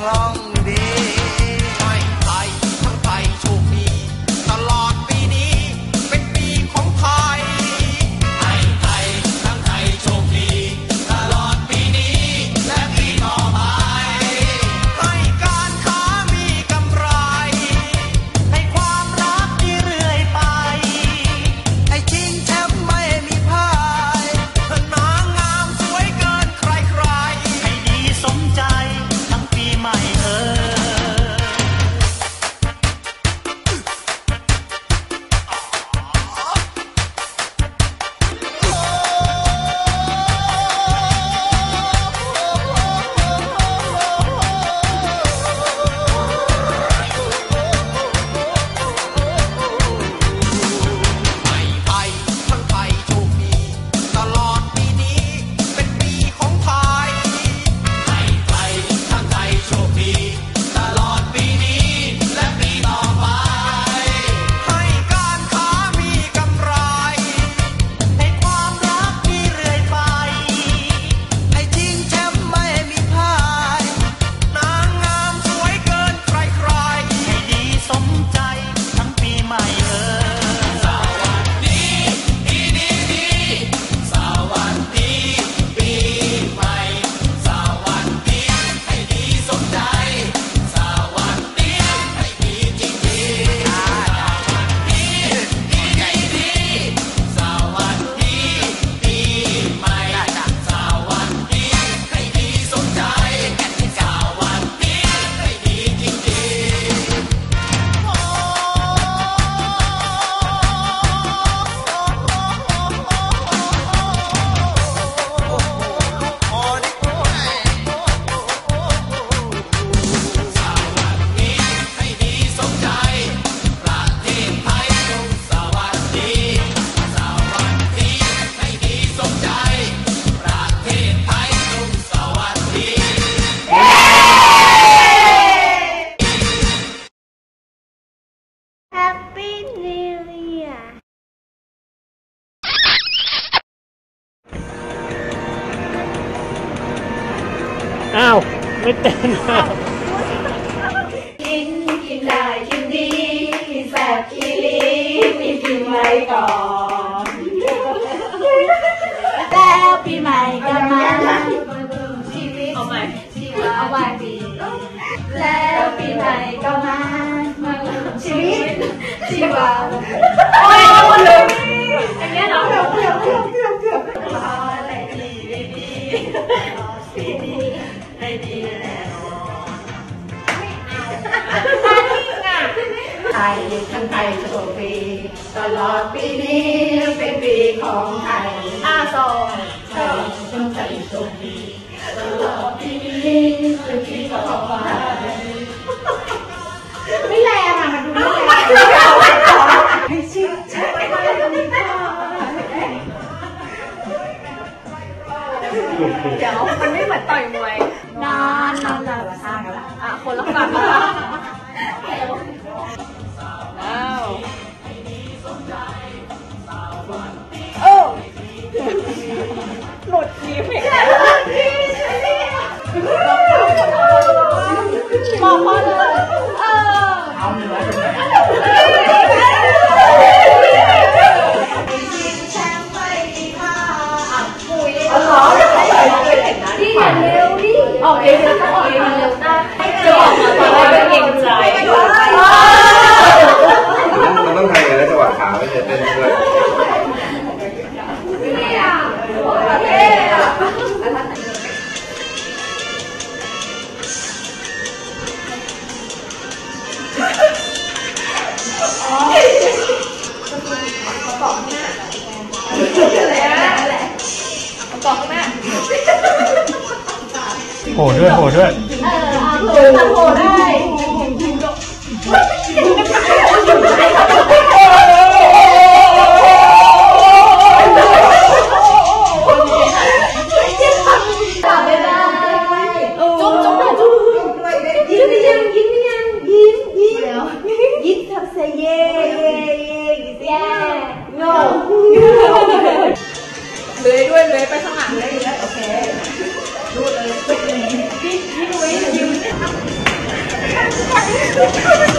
long อ้าว ไม่เต้นอะกินกินได้กินดีกินแซ่บกินลีมีกินไว้ก่อนแล้วปีใหม่ก็มาชีวิตเอาใหม่เอาใหม่แล้วปีใหม่ก็มามาชีวิตชีวา ดีแน่นอนไทยทั้งไทยโชคดีตลอดปีนี้เป็นปีของไทยอาสองไทยทั้งไทยโชคดีตลอดปีนี้เป็นปีของไทยไม่แรงอะมันดูไม่แรงให้ชื่อใช่ไหมเดี๋ยวมันไม่เหมือนต่อยมวย นานนานนานสร้างกันละอะคนละฝั่งละอ้าวโอ้หลุดยิ้มอีกแล้ว โหด้วยโหด้วยโหได้ Yeah.